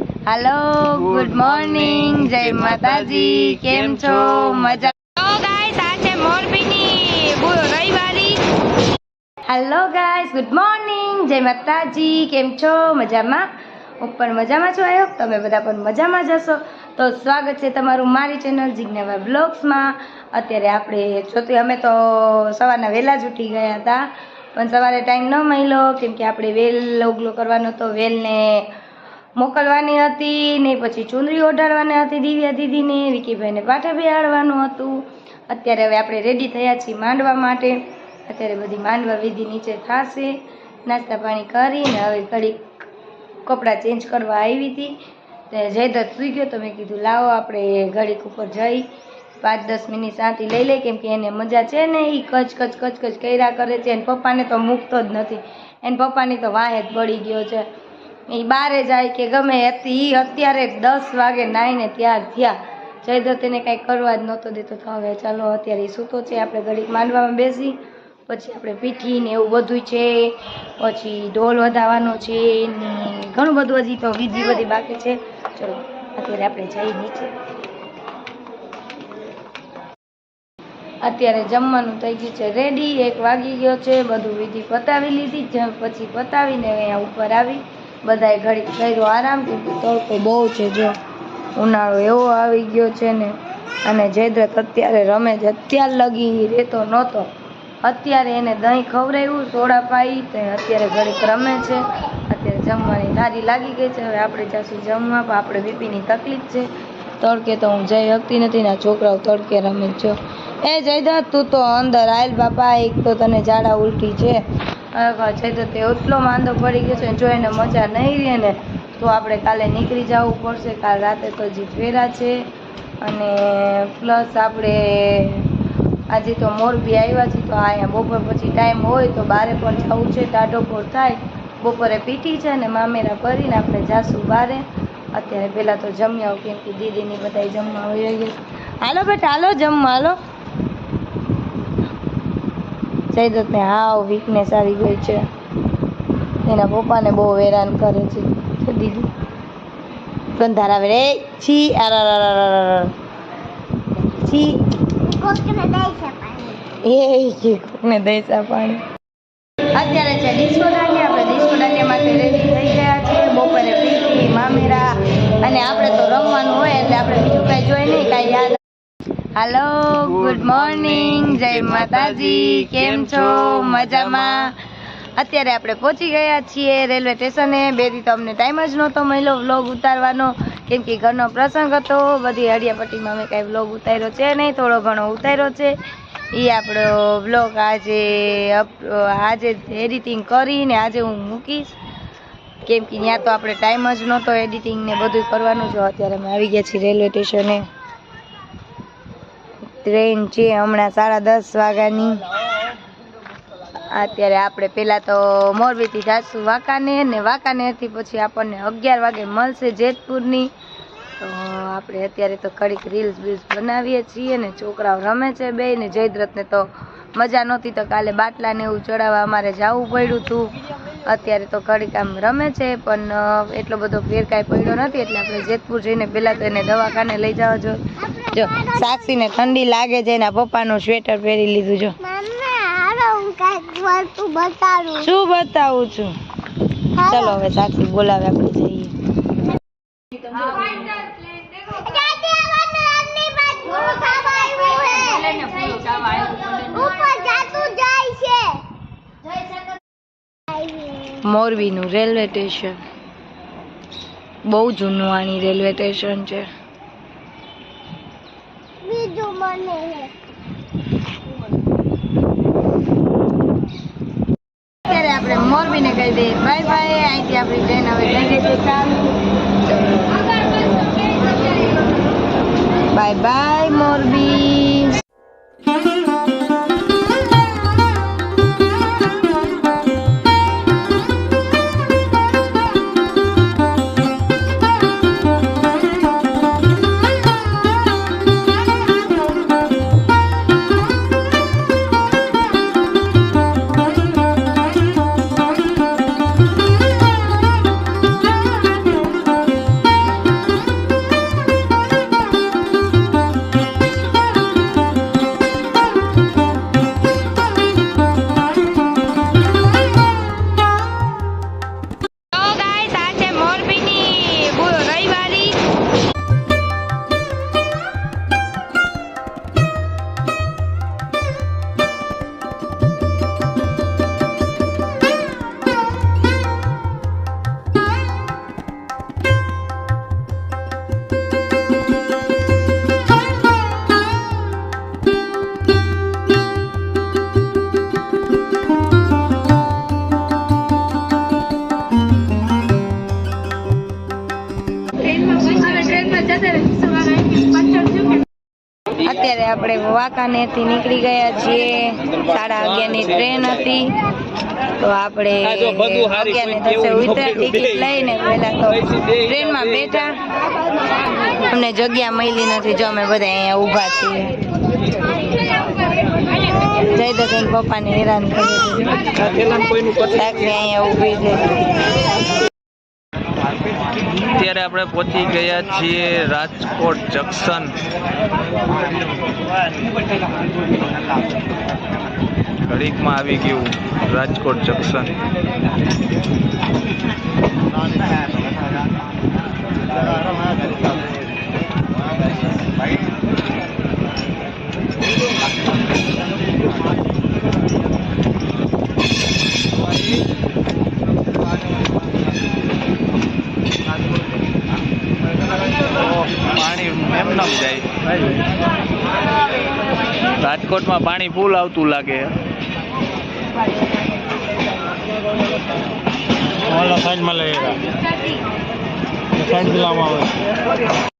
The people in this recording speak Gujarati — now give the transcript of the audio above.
હાલો ગુડ મોર્નિંગ જય માતાજી. કેમ છો? મજા તો ગાઈસ આજે મોરબીની બુ- રવિવારી. હેલો ગાઈસ ગુડ મોર્નિંગ જય માતાજી. કેમ છો? મજામાં? હું પણ મજામાં છું. આવ્યો તમે બધા પણ મજામાં જશો તો સ્વાગત છે તમારું મારી ચેનલ જિજ્ઞાવા બ્લોગ્સમાં. અત્યારે આપણે જોતી અમે તો સવારના વહેલા જ ઉઠી ગયા હતા. પણ સવારે ટાઈમ ન મળ્યો કેમ કે આપણે વેલ ઓગલો કરવાનો હતો. વેલને મોકલવાની હતી ને પછી ચુંદરી ઓઢાડવાની હતી દિવ્યા દીદીને, વિકીભાઈને પાઠે બેહાડવાનું હતું. અત્યારે હવે આપણે રેડી થયા છીએ માંડવા માટે. અત્યારે બધી માંડવા વિધિ નીચે થશે. નાસ્તા પાણી કરીને હવે ઘડીક કપડાં ચેન્જ કરવા આવી હતી. તે જયદત્ત સૂઈ ગયો તો મેં કીધું, લાવો આપણે ઘડીક ઉપર જઈ. પાંચ દસ મિનિટ શાંતિ લઈ લે, કેમ કે એને મજા છે ને એ કચ કચ કચ કચ કર્યા કરે છે. એને પપ્પાને તો મૂકતો જ નથી. એને પપ્પાની તો વાહે જ પડી ગયો છે. એ બારે જાય કે ગમે હતી એ અત્યારે દસ વાગે નાઈને ત્યાર થયા. જયદત્ત તેને કાંઈ કરવા જ નહોતો દેતો, તો હવે ચાલો અત્યારે એ સૂતો છે, આપણે ઘડીક માંડવામાં બેસી, પછી આપણે પીઠી ને એવું બધું છે, પછી ઢોલ વધાવવાનો છે, ને ઘણું બધું હજી તો વિધિ બધી બાકી છે. ચલો, અત્યારે આપણે જઈ નીચે. અત્યારે જમવાનું થઈ ગયું છે રેડી એક વાગી ગયો છે, બધું વિધિ પતાવી લીધી પછી પતાવીને અહીંયા ઉપર આવી. બધાએ ઘડીક કર્યો. આરામથી તડકો બહુ છે, જો. ઉનાળો એવો આવી ગયો છે ને, અને જયદ્રથ અત્યારે રમે છે. અત્યાર લગી રહેતો નહોતો. અત્યારે એને દહીં ખવડાવ્યું, સોડા પાઈ, તો અત્યારે ઘડીક રમે છે. અત્યારે જમવાની નારી લાગી ગઈ છે. હવે આપણે જાશું જમવા, પણ આપણે બીપીની તકલીફ છે. તડકે તો હું જઈ શકતી નથી ને છોકરાઓ તડકે રમે છો. એ જયદ્રથ, તું તો અંદર આયલ બાપા, એક તો તને ઝાડા ઉલટી છે. હવે તે એટલો માંદો પડી ગયો છે, જો એને મજા નહીં રહે ને, તો આપણે કાલે નીકળી જવું પડશે. કાલ રાતે તો હજી ફેરા છે અને પ્લસ આપણે આજે તો મોરબી આવ્યા છીએ, તો અહીંયા બપોર પછી ટાઈમ હોય તો બારે પણ જવું છે ટાઢોપોર થાય. બપોરે પીટી છે અને મામેરા કરીને આપણે જાશું બારે. અત્યારે પહેલાં તો જમ્યા આવું કેમ કે દીદીની બધા જમવા ગઈ હાલો બેટા, હાલો જમવા, હાલો. જયદત્તને હાવ વીકનેસ આવી ગઈ છે. એના પપ્પાને બહુ હેરાન કરે છે. દીદી, ગંધાર આવે રે. છી છી પાણી અત્યારે છે ડિસ્કો દાંડિયા આપણે ડિસ્કો દાંડિયા રેડી થઈ ગયા છે બપોરે મામેરા અને આપણે તો રમવાનું હોય એટલે આપણે બીજું કાંઈ જોઈ નહીં કાંઈ યાદ હાલો ગુડ મોર્નિંગ જય માતાજી. કેમ છો? મજામાં? અત્યારે આપણે પહોંચી ગયા છીએ રેલવે સ્ટેશને. બે દી તો અમને ટાઈમ જ નહોતો મળ્યો વ્લોગ ઉતારવાનો. કેમ કે ઘરનો પ્રસંગ હતો. બધી હળિયાપટ્ટીમાં અમે કાંઈ વ્લોગ ઉતાર્યો છે નહીં. થોડો ઘણો ઉતાર્યો છે. એ આપણો વ્લોગ આજે આજે એડિટિંગ કરીને આજે હું મૂકીશ. કેમ કે ત્યાં તો આપણે ટાઈમ જ નહોતો એડિટિંગ ને બધું કરવાનું. જો અત્યારે અમે આવી ગયા છીએ રેલવે સ્ટેશને. ટ્રેન છે હમણાં સાડા દસ વાગ્યાની. અત્યારે આપણે પહેલાં તો મોરબીથી જાશું વાંકાનેર ને વાંકાનેરથી પછી આપણને અગિયાર વાગે મળશે જેતપુરની. તો આપણે અત્યારે તો ઘડીક રીલ્સ બીલ્સ બનાવીએ છીએ ને છોકરાઓ રમે છે બે ને જયદ્રથને તો મજા નહોતી તો કાલે બાટલા ને એવું ચડાવવા અમારે જવું પડ્યું હતું. અત્યારે તો ઘડીક આમ રમે છે પણ એટલો બધો ફેર કાંઈ પડ્યો નથી એટલે આપણે જેતપુર જઈને પહેલાં તો એને દવાખાને લઈ જવા જો જો સાક્ષીને ઠંડી લાગે છે એના પપ્પાનું સ્વેટર પહેરી લીધું જો. શું બતાવું છું? ચલો હવે સાક્ષી બોલાવે આપણે જઈએ. મોરબીનું રેલવે સ્ટેશન. બહુ જૂનું આની રેલવે સ્ટેશન છે. અત્યારે આપણે મોરબીને કહી દઈએ. Bye bye. અહીંથી આપણી ટ્રેન હવે ચાલુ બાય બાય મોરબી. અત્યારે આપણે વાંકાનેરથી નીકળી ગયા છીએ. સાડા અગિયારની ટ્રેન હતી. તો આપણે અગિયારને દસે ઉતર્યા ટિકિટ લઈને પહેલા તો ટ્રેનમાં બેઠા. અમને જગ્યા મળી નથી જો અમે બધા અહીંયા ઊભા છીએ. જય દર્શન પપ્પાને હેરાન કરી. અહીંયા ઊભી છે. અત્યારે આપણે પહોંચી ગયા છીએ રાજકોટ જંકશન. ઘડીકમાં આવી ગયું રાજકોટ જંકશન પાણી એમનેમ જાય રાજકોટમાં પાણી ફૂલ આવતું લાગે. સાઈડમાં લઈ સાઈડ જિલ્લામાં આવે